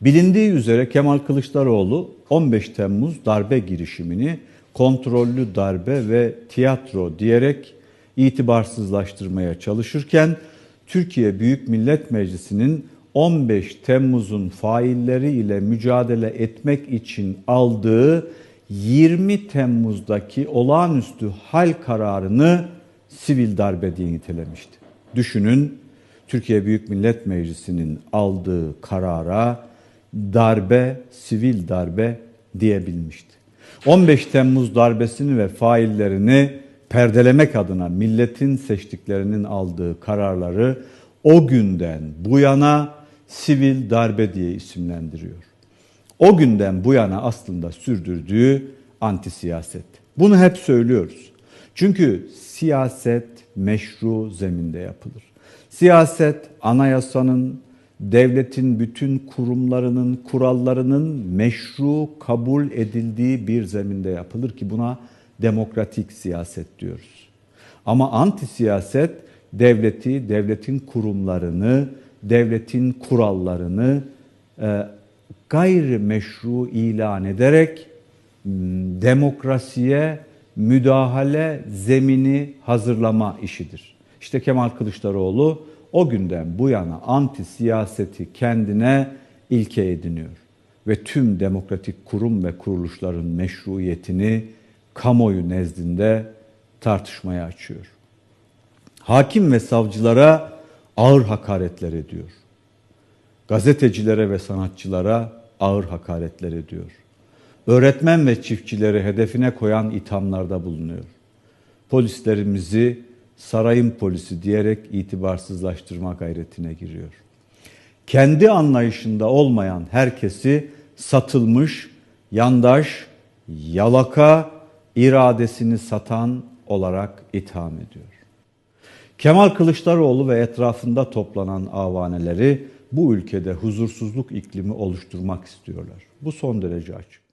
Bilindiği üzere Kemal Kılıçdaroğlu 15 Temmuz darbe girişimini kontrollü darbe ve tiyatro diyerek itibarsızlaştırmaya çalışırken Türkiye Büyük Millet Meclisi'nin 15 Temmuz'un failleri ile mücadele etmek için aldığı 20 Temmuz'daki olağanüstü hal kararını sivil darbe diye nitelemişti. Düşünün Türkiye Büyük Millet Meclisi'nin aldığı karara darbe, sivil darbe diyebilmişti. 15 Temmuz darbesini ve faillerini perdelemek adına milletin seçtiklerinin aldığı kararları o günden bu yana sivil darbe diye isimlendiriyor. O günden bu yana aslında sürdürdüğü anti siyaset. Bunu hep söylüyoruz. Çünkü siyaset meşru zeminde yapılır. Siyaset anayasanın, devletin bütün kurumlarının, kurallarının meşru kabul edildiği bir zeminde yapılır ki buna demokratik siyaset diyoruz. Ama anti siyaset devleti, devletin kurumlarını, devletin kurallarını e, gayrimeşru ilan ederek m, demokrasiye müdahale zemini hazırlama işidir. İşte Kemal Kılıçdaroğlu o günden bu yana anti siyaseti kendine ilke ediniyor ve tüm demokratik kurum ve kuruluşların meşruiyetini kamuoyu nezdinde tartışmaya açıyor. Hakim ve savcılara ağır hakaretler ediyor. Gazetecilere ve sanatçılara ağır hakaretler ediyor. Öğretmen ve çiftçileri hedefine koyan ithamlarda bulunuyor. Polislerimizi sarayın polisi diyerek itibarsızlaştırma gayretine giriyor. Kendi anlayışında olmayan herkesi satılmış, yandaş, yalaka, iradesini satan olarak itham ediyor. Kemal Kılıçdaroğlu ve etrafında toplanan avaneleri bu ülkede huzursuzluk iklimi oluşturmak istiyorlar. Bu son derece açık.